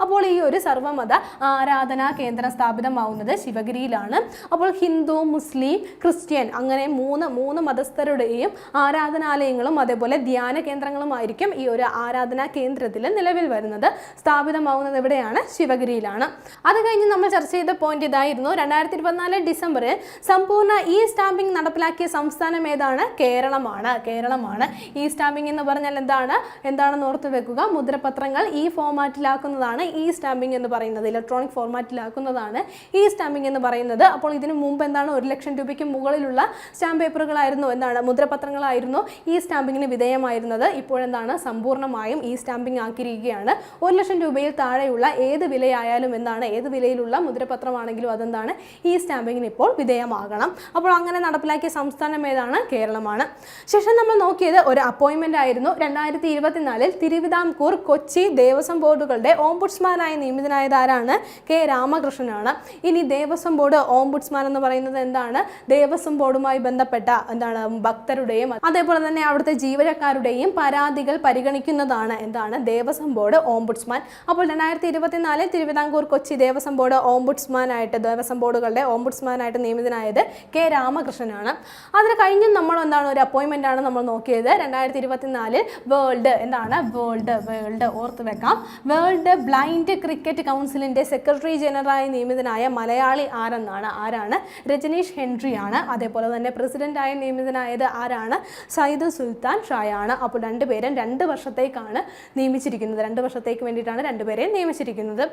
S1: അപ്പോൾ ഈ ഒരു സർവമത ആരാധനാ കേന്ദ്രം സ്ഥാപിതമാവുന്നത് ശിവഗിരിയിലാണ്. അപ്പോൾ ഹിന്ദു മുസ്ലിം ക്രിസ്ത്യൻ അങ്ങനെ മൂന്ന് മൂന്ന് മതസ്ഥരുടെയും ആരാധനാലയങ്ങളും അതേപോലെ ധ്യാന കേന്ദ്രങ്ങളുമായിരിക്കും ഈ ഒരു ആരാധനാ കേന്ദ്രത്തിൽ നിലവിൽ വരുന്നത്. സ്ഥാപിതമാവുന്നത് എവിടെയാണ്? ശിവഗിരിയിലാണ്. അത് കഴിഞ്ഞ് നമ്മൾ ചർച്ച ചെയ്ത പോയിന്റ് ഇതായിരുന്നു. രണ്ടായിരത്തി ഇരുപത്തിനാല് ഡിസംബറിൽ സമ്പൂർണ ഇ സ്റ്റാമ്പിംഗ് നടപ്പിലാക്കിയ സംസ്ഥാനം ഏതാണ്? കേരളമാണ്. കേരളമാണ്. ഇ സ്റ്റാമ്പിംഗ് എന്ന് പറഞ്ഞാൽ എന്താണ്? എന്താണെന്ന് ഓർത്ത് വെക്കുക. മുദ്രപത്രങ്ങൾ ഈ ഫോമാറ്റിലാക്കുന്നതാണ് ഇ സ്റ്റാമ്പിംഗ് എന്ന് പറയുന്നത്. ഇലക്ട്രോണിക് ഫോർമാറ്റിലാക്കുന്നതാണ് ഇ സ്റ്റാമ്പിംഗ് എന്ന് പറയുന്നത്. അപ്പോൾ ഇതിനു മുമ്പ് എന്താണ്? ഒരു ലക്ഷം രൂപയ്ക്ക് മുകളിലുള്ള സ്റ്റാമ്പ് പേപ്പറുകളായിരുന്നു എന്താണ്? മുദ്രപത്രങ്ങളായിരുന്നു ഈ സ്റ്റാമ്പിങ്ങിന് വിധേയമായിരുന്നത്. ഇപ്പോഴെന്താണ് സമ്പൂർണമായും ഈ സ്റ്റാമ്പിംഗ് ആക്കിയിരിക്കുകയാണ്. ഒരു ലക്ഷം രൂപയിൽ താഴെയുള്ള ഏത് വിലയായാലും എന്താണ്? ഏത് വിലയിലുള്ള മുദ്രപത്രമാണെങ്കിലും അതെന്താണ്? ഈ സ്റ്റാമ്പിങ്ങിന് ഇപ്പോൾ വിധേയമാകണം. അപ്പോൾ അങ്ങനെ നടപ്പിലാക്കിയ സംസ്ഥാനം ഏതാണ്? കേരളമാണ്. ശേഷം നമ്മൾ നോക്കിയത് ഒരു അപ്പോയിൻമെന്റ് ആയിരുന്നു. രണ്ടായിരത്തി ഇരുപത്തിനാലിൽ തിരുവിതാംകൂർ കൊച്ചി ദേവസ്വം ബോർഡ് ബോർഡുകളുടെ ഓംബുഡ്സ്മാനായി നിയമിതനായത് ആരാണ് കെ രാമകൃഷ്ണനാണ്. ഇനി ദേവസ്വം ബോർഡ് ഓംബുഡ്സ്മാൻ എന്ന് പറയുന്നത് എന്താണ്? ദേവസ്വം ബോർഡുമായി ബന്ധപ്പെട്ട എന്താണ് ഭക്തരുടെയും അതേപോലെ തന്നെ അവിടുത്തെ ജീവനക്കാരുടെയും പരാതികൾ പരിഗണിക്കുന്നതാണ് എന്താണ്? Devaswom board ombudsman. അപ്പോൾ രണ്ടായിരത്തി ഇരുപത്തിനാലിൽ തിരുവിതാംകൂർ കൊച്ചി ദേവസ്വം ബോർഡ് ഓംബുഡ്സ്മാനായിട്ട് ദേവസ്വം ബോർഡുകളുടെ ഓംബുഡ്സ്മാനായിട്ട് നിയമിതനായത് കെ രാമകൃഷ്ണനാണ്. അതിന് കഴിഞ്ഞും നമ്മൾ എന്താണ് ഒരു അപ്പോയിൻമെന്റ് ആണ് നമ്മൾ നോക്കിയത്. രണ്ടായിരത്തി ഇരുപത്തിനാലിൽ വേൾഡ് എന്താണ്? വേൾഡ് വേൾഡ് ഓർത്ത് വെക്കാം. വേൾഡ് ബ്ലൈൻഡ് ക്രിക്കറ്റ് കൗൺസിലിന്റെ സെക്രട്ടറി ജനറലായി നിയമിതനായ മലയാളി ആരെന്നാണ്? ആരാണ്? രജനീഷ് ഹെൻറി ആണ് അതേപോലെ തന്നെ പ്രസിഡന്റായി നിയമിതനായത് ആരാണ്? സയ്യിദ് സുൽത്താൻ ഷായ ആണ് അപ്പോൾ രണ്ടുപേരും രണ്ട് വർഷത്തേക്കാണ് നിയമിച്ചിരിക്കുന്നത്. രണ്ട് വർഷത്തേക്ക് വേണ്ടിയിട്ടാണ് രണ്ടുപേരെയും നിയമിച്ചിരിക്കുന്നത്.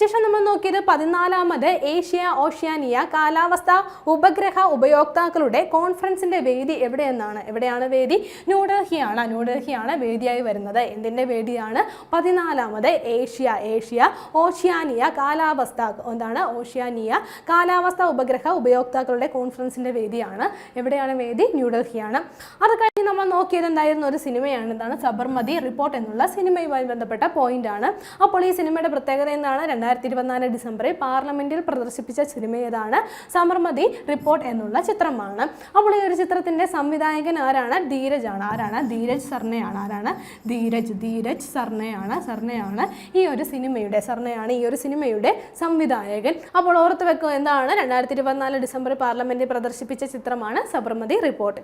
S1: ശേഷം നമ്മൾ നോക്കിയത് പതിനാലാമത് ഏഷ്യ ഓഷ്യാനിയ കാലാവസ്ഥ ഉപഗ്രഹ ഉപയോക്താക്കളുടെ കോൺഫറൻസിന്റെ വേദി എവിടെയെന്നാണ്? എവിടെയാണ് വേദി? ന്യൂഡൽഹിയാണ്. ന്യൂഡൽഹിയാണ് വേദിയായി വരുന്നത്. എന്തിന്റെ വേദിയാണ്? പതിനാലാമത് ഏഷ്യ ഏഷ്യ ഓഷ്യാനിയ കാലാവസ്ഥ എന്താണ് ഓഷ്യാനിയ കാലാവസ്ഥ ഉപഗ്രഹ ഉപയോക്താക്കളുടെ കോൺഫറൻസിന്റെ വേദിയാണ്. എവിടെയാണ് വേദി? ന്യൂഡൽഹിയാണ്. അത് കഴിഞ്ഞ് നമ്മൾ നോക്കിയത് എന്തായിരുന്നു? ഒരു സിനിമയാണ്. എന്താണ്? സബർമതി റിപ്പോർട്ട് എന്നുള്ള സിനിമയുമായി ബന്ധപ്പെട്ട പോയിന്റ് ആണ്. അപ്പോൾ ഈ സിനിമയുടെ പ്രത്യേകത എന്താണ്? രണ്ടായിരത്തി ഇരുപത്തിനാല് ഡിസംബറിൽ പാർലമെന്റിൽ പ്രദർശിപ്പിച്ച സിനിമ ഏതാണ്? സബർമതി റിപ്പോർട്ട് എന്നുള്ള ചിത്രമാണ്. അപ്പോൾ ഈ ഒരു ചിത്രത്തിന്റെ സംവിധായകൻ ആരാണ്? ധീരജ് ആണ്. ആരാണ്? ധീരജ് സർണയാണ് ആരാണ്? ധീരജ് ധീരജ് സർണയാണ് സർണയാണ് ഈ ഒരു സിനിമയുടെ സർണയാണ് ഈ ഒരു സിനിമയുടെ സംവിധായകൻ. അപ്പോൾ ഓർത്ത് വെക്കുക എന്താണ്? രണ്ടായിരത്തി ഇരുപത്തിനാല് ഡിസംബർ പാർലമെന്റിൽ പ്രദർശിപ്പിച്ച ചിത്രമാണ് സബർമതി റിപ്പോർട്ട്.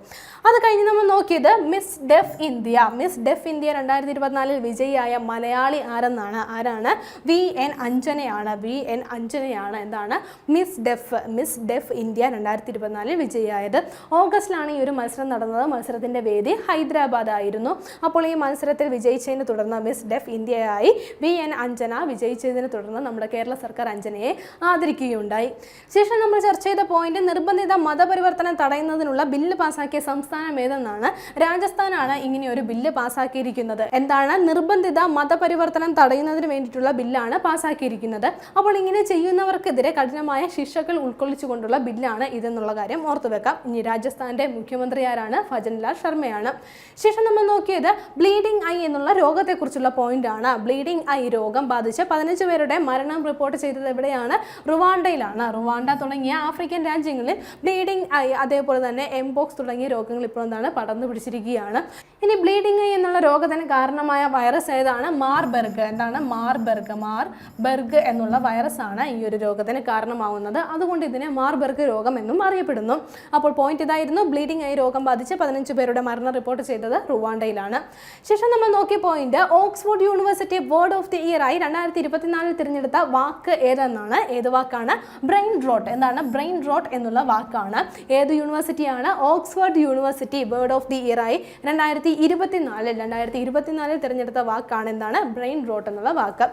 S1: അത് കഴിഞ്ഞ് നമ്മൾ നോക്കിയത് Miss Deaf India. Miss Deaf India രണ്ടായിരത്തി ഇരുപത്തിനാലിൽ വിജയിയായ മലയാളി ആരെന്നാണ്? ആരാണ്? വി എൻ അഞ്ജനയാണ്. വി എൻ അഞ്ജനയാണ് എന്താണ്? Miss Deaf Miss Deaf India രണ്ടായിരത്തി ഇരുപത്തിനാലിൽ വിജയിയായത്. ഓഗസ്റ്റിലാണ് ഈ ഒരു മത്സരം നടന്നത്. മത്സരത്തിന്റെ വേദി ഹൈദരാബാദ് ആയിരുന്നു അപ്പോൾ ഈ മത്സരത്തിൽ വിജയിച്ചതിനെ തുടർന്ന് മിസ് ഡെഫ് ഇന്ത്യയായി വി എൻ അഞ്ജന വിജയിച്ചതിനെ തുടർന്ന് നമ്മുടെ കേരള സർക്കാർ അഞ്ജനയെ ആദരിക്കുകയുണ്ടായി. ശേഷം നമ്മൾ ചർച്ച ചെയ്ത പോയിന്റ് നിർബന്ധിത മതപരിവർത്തനം തടയുന്നതിനുള്ള ബില്ല് പാസാക്കിയ സംസ്ഥാനം ഏതെന്നാണ്? രാജസ്ഥാനാണ് ഇങ്ങനെ ഒരു ബില്ല് പാസാക്കിയിരിക്കുന്നത്. എന്താണ്? നിർബന്ധിത മതപരിവർത്തനം തടയുന്നതിന് വേണ്ടിയിട്ടുള്ള ബില്ലാണ് പാസാക്കിയിരിക്കുന്നത്. അപ്പോൾ ഇങ്ങനെ ചെയ്യുന്നവർക്കെതിരെ കഠിനമായ ശിക്ഷകൾ ഉൾക്കൊള്ളിച്ചുകൊണ്ടുള്ള ബില്ലാണ് ഇതെന്നുള്ള കാര്യം ഓർത്തുവെക്കാം ഇനി രാജസ്ഥാന്റെ മുഖ്യമന്ത്രി ആരാണ്? ഭജൻലാൽ ശർമ്മയാണ്. ശേഷം നമ്മൾ നോക്കിയത് ബ്ലീഡിംഗ് ഐ എന്നുള്ള രോഗത്തെക്കുറിച്ചുള്ള പോയിന്റ് ആണ്. ബ്ലീഡിംഗ് ഐ രോഗം ബാധിച്ച് പതിനഞ്ച് പേരുടെ മരണം റിപ്പോർട്ട് ചെയ്തത് എവിടെയാണ്? റുവാണ്ടയിലാണ്. റുവാണ്ട തുടങ്ങിയ ആഫ്രിക്കൻ രാജ്യങ്ങളിൽ ബ്ലീഡിംഗ് ഐ അതേപോലെ തന്നെ എംബോക്സ് തുടങ്ങിയ രോഗങ്ങൾ ഇപ്പോൾ എന്താണ് പടർന്നു പിടിച്ചിരിക്കുകയാണ്. ഇനി ബ്ലീഡിംഗ് ഐ എന്നുള്ള രോഗത്തിന് കാരണമായ വൈറസ് ഏതാണ്? മാർബെർഗ്. എന്താണ് മാർബെർഗ്? മാർബെർഗ് എന്നുള്ള വൈറസ് ആണ് ഈ ഒരു രോഗത്തിന് കാരണമാവുന്നത്. അതുകൊണ്ട് ഇതിനെ മാർബെർഗ് രോഗം എന്നും അറിയപ്പെടുന്നു. അപ്പോൾ പോയിന്റ് ഇതായിരുന്നു. ബ്ലീഡിംഗ് ഐ രോഗം ബാധിച്ച് പതിനഞ്ച് പേരുടെ മരണം റിപ്പോർട്ട് ചെയ്തത് റുവാണ്ടയിലാണ്. ശേഷം നമ്മൾ നോക്കിയ point Oxford university word of the year ആയി രണ്ടായിരത്തി ഇരുപത്തിനാലിൽ തിരഞ്ഞെടുത്ത വാക്ക് ഏതെന്നാണ്? ഏത് വാക്കാണ്? ബ്രെയിൻ റോട്ട് എന്താണ്? ബ്രെയിൻ റോട്ട് എന്നുള്ള വാക്കാണ്. ഏത് യൂണിവേഴ്സിറ്റിയാണ് Oxford university word of the year ആയി രണ്ടായിരത്തി ഇരുപത്തിനാലിൽ രണ്ടായിരത്തി ഇരുപത്തിനാലിൽ തിരഞ്ഞെടുത്ത വാക്കാണ് എന്താണ്? ബ്രെയിൻ റോട്ട് എന്നുള്ള വാക്ക്.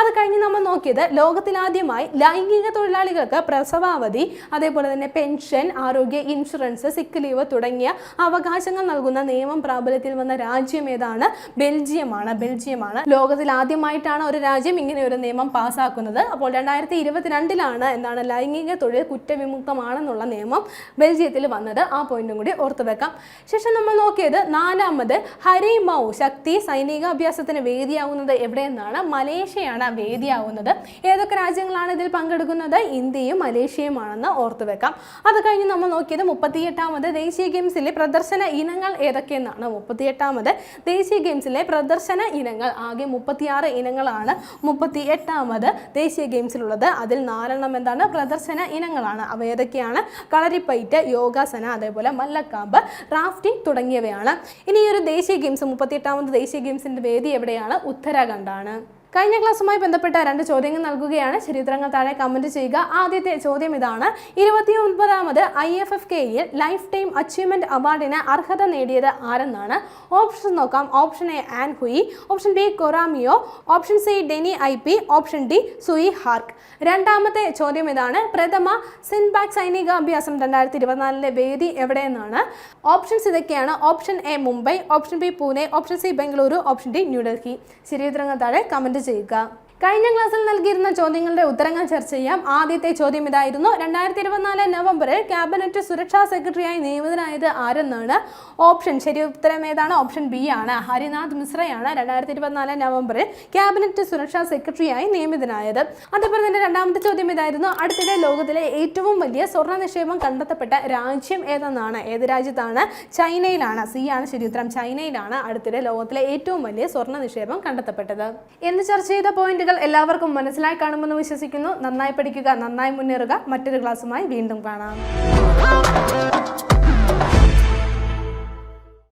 S1: അത് കഴിഞ്ഞ് നമ്മൾ നോക്കിയത് ലോകത്തിലാദ്യമായി ലൈംഗിക തൊഴിലാളികൾക്ക് പ്രസവാവധി അതേപോലെ തന്നെ പെൻഷൻ ആരോഗ്യ ഇൻഷുറൻസ് സിക്ക് ലീവ് തുടങ്ങിയ അവകാശങ്ങൾ നൽകുന്ന നിയമം പ്രാബല്യത്തിൽ വന്ന രാജ്യം ഏതാണ്? ബെൽജിയമാണ്. ബെൽജിയമാണ്. ലോകത്തിൽ ആദ്യമായിട്ടാണ് ഒരു രാജ്യം ഇങ്ങനെ ഒരു നിയമം പാസ്സാക്കുന്നത് അപ്പോൾ രണ്ടായിരത്തി ഇരുപത്തിരണ്ടിലാണ് എന്താണ് ലൈംഗിക തൊഴിൽ കുറ്റവിമുക്തമാണെന്നുള്ള നിയമം ബെൽജിയത്തിൽ വന്നത്. ആ പോയിന്റും കൂടി ഓർത്തു വെക്കാം. ശേഷം നമ്മൾ നോക്കിയത് നാലാമത് ഹരിമൗ ശക്തി സൈനിക അഭ്യാസത്തിന് വേദിയാവുന്നത് എവിടെയെന്നാണ്? മലേഷ്യയാണ് വേദിയാവുന്നത്. ഏതൊക്കെ രാജ്യങ്ങളാണ് ഇതിൽ പങ്കെടുക്കുന്നത്? ഇന്ത്യയും മലേഷ്യയുമാണെന്ന് ഓർത്തു വെക്കാം. അത് കഴിഞ്ഞ് നമ്മൾ നോക്കിയത് മുപ്പത്തിയെട്ടാമത് ദേശീയ ഗെയിംസിലെ പ്രദർശന ഇനങ്ങൾ ഏതൊക്കെയെന്നാണ്? മുപ്പത്തിയെട്ടാമത് ദേശീയ ഗെയിംസിലെ പ്രദർശന ഇനങ്ങൾ. ആകെ മുപ്പത്തിയാറ് ഇനങ്ങളാണ്. മുപ്പത്തി എട്ടാമത് ദേശീയ ഗെയിംസിലുള്ളത്. അതിൽ നാലെണ്ണം എന്താണ്? പ്രദർശന ഇനങ്ങളാണ്. അവ ഏതൊക്കെയാണ്? കളരിപ്പയറ്റ് യോഗാസന അതേപോലെ മല്ലക്കാമ്പ് റാഫ്റ്റിംഗ് തുടങ്ങിയവയാണ്. ഇനി ഈ ഒരു ദേശീയ ഗെയിംസ് മുപ്പത്തി എട്ടാമത് ദേശീയ ഗെയിംസിന്റെ വേദി എവിടെയാണ്? ഉത്തരാഖണ്ഡാണ്. കഴിഞ്ഞ ക്ലാസ്സുമായി ബന്ധപ്പെട്ട രണ്ട് ചോദ്യങ്ങൾ നൽകുകയാണ്. ചരിത്രങ്ങൾ താഴെ കമന്റ് ചെയ്യുക. ആദ്യത്തെ ചോദ്യം ഇതാണ്. ഇരുപത്തി ഒൻപതാമത് ഐ എഫ് എഫ് കെയിൽ ലൈഫ് ടൈം അച്ചീവ്മെന്റ് അവാർഡിന് അർഹത നേടിയത് ആരെന്നാണ്? ഓപ്ഷൻ നോക്കാം. Option A Ann Hui option B കൊറാമിയോ option C ഡെനി ഐ പി ഓപ്ഷൻ ഡി സുയി ഹാർക്ക് രണ്ടാമത്തെ ചോദ്യം ഇതാണ്. പ്രഥമ സിൻബാക് സൈനിക അഭ്യാസം രണ്ടായിരത്തി ഇരുപത്തിനാലിലെ വേദി എവിടെയെന്നാണ്? ഓപ്ഷൻസ് ഇതൊക്കെയാണ്. Option A Mumbai option B Pune option C Bengaluru option D New Delhi ശരിയുത്തരങ്ങൾ താഴെ കമന്റ് ചെയ്യുക. കഴിഞ്ഞ ക്ലാസ്സിൽ നൽകിയിരുന്ന ചോദ്യങ്ങളുടെ ഉത്തരങ്ങൾ ചർച്ച ചെയ്യാം. ആദ്യത്തെ ചോദ്യം ഇതായിരുന്നു. രണ്ടായിരത്തി ഇരുപത്തിനാല് നവംബറിൽ ക്യാബിനറ്റ് സുരക്ഷാ സെക്രട്ടറിയായി നിയമിതനായത് ആരെന്നാണ്? ഓപ്ഷൻ ശരി ഉത്തരം ഏതാണ്? ഓപ്ഷൻ ബി ആണ്. ഹരിനാഥ് മിശ്രയാണ് രണ്ടായിരത്തി ഇരുപത്തിനാല് നവംബറിൽ ക്യാബിനറ്റ് സുരക്ഷാ സെക്രട്ടറിയായി നിയമിതനായത്. അതേപോലെ തന്നെ രണ്ടാമത്തെ ചോദ്യം ഇതായിരുന്നു. അടുത്തിടെ ലോകത്തിലെ ഏറ്റവും വലിയ സ്വർണ നിക്ഷേപം കണ്ടെത്തപ്പെട്ട രാജ്യം ഏതെന്നാണ്? ഏത് രാജ്യത്താണ്? ചൈനയിലാണ്. സി ആണ് ശരി ഉത്തരം ചൈനയിലാണ് അടുത്തിടെ ലോകത്തിലെ ഏറ്റവും വലിയ സ്വർണ നിക്ഷേപം കണ്ടെത്തപ്പെട്ടത്. എന്ന് ചർച്ച ചെയ്ത പോയിന്റുകൾ എല്ലാവർക്കും മനസ്സിലായി കാണുമെന്ന് വിശ്വസിക്കുന്നു. നന്നായി പഠിക്കുക നന്നായി മുന്നേറുക. മറ്റൊരു ക്ലാസ്സുമായി വീണ്ടും കാണാം.